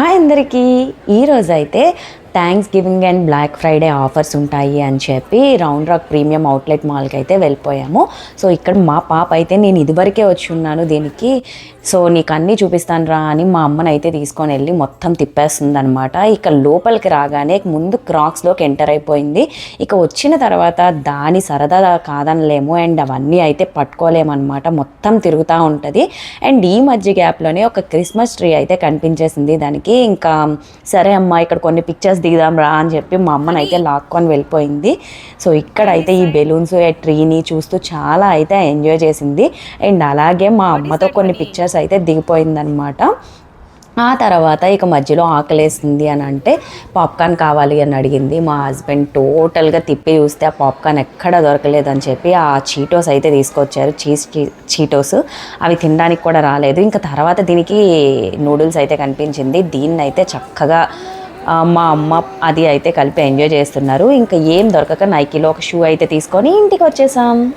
Hi అందరికీ ఈరోజు అయితే Thanksgiving and Black Friday offers ఉంటాయి అని చెప్పి రౌండ్ రాక్ ప్రీమియం అవుట్లెట్ మాల్కి అయితే వెళ్ళిపోయాము. సో ఇక్కడ మా పాప అయితే నేను ఇదివరకే వచ్చి ఉన్నాను దీనికి. సో నీకు అన్నీ చూపిస్తాను రా అని మా అమ్మని అయితే తీసుకొని వెళ్ళి మొత్తం తిప్పేస్తుంది అనమాట ఇక లోపలికి రాగానే ముందు క్రాక్స్లోకి ఎంటర్ అయిపోయింది. ఇక వచ్చిన తర్వాత దాని సరదా కాదనలేము అండ్ అవన్నీ అయితే పట్టుకోలేమన్నమాట. మొత్తం తిరుగుతూ ఉంటుంది. అండ్ ఈ మధ్య గ్యాప్లోనే ఒక క్రిస్మస్ ట్రీ అయితే కనిపించేసింది. దానికి ఇంకా సరే అమ్మా ఇక్కడ కొన్ని పిక్చర్స్ దిగుదాం రా అని చెప్పి మా అమ్మని అయితే లాక్కొని వెళ్ళిపోయింది. సో ఇక్కడ అయితే ఈ బెలూన్స్ ట్రీని చూస్తూ చాలా అయితే ఎంజాయ్ చేసింది. అండ్ అలాగే మా అమ్మతో కొన్ని పిక్చర్స్ అయితే దిగిపోయిందనమాట ఆ తర్వాత ఇక మధ్యలో ఆకలేస్తుంది అని అంటే పాప్కార్న్ కావాలి అని అడిగింది. మా హస్బెండ్ టోటల్గా తిప్పి చూస్తే ఆ పాప్కార్న్ ఎక్కడ దొరకలేదు అని చెప్పి ఆ చీటోస్ అయితే తీసుకొచ్చారు. చీజ్ చీటోస్ అవి తినడానికి కూడా రాలేదు. ఇంకా తర్వాత దీనికి నూడిల్స్ అయితే కనిపించింది. దీన్ని అయితే చక్కగా మా అమ్మ అది అయితే కలిపి ఎంజాయ్ చేస్తున్నారు. ఇంకా ఏం దొరకక నైకీలో ఒక షూ అయితే తీసుకొని ఇంటికి వచ్చేసాం.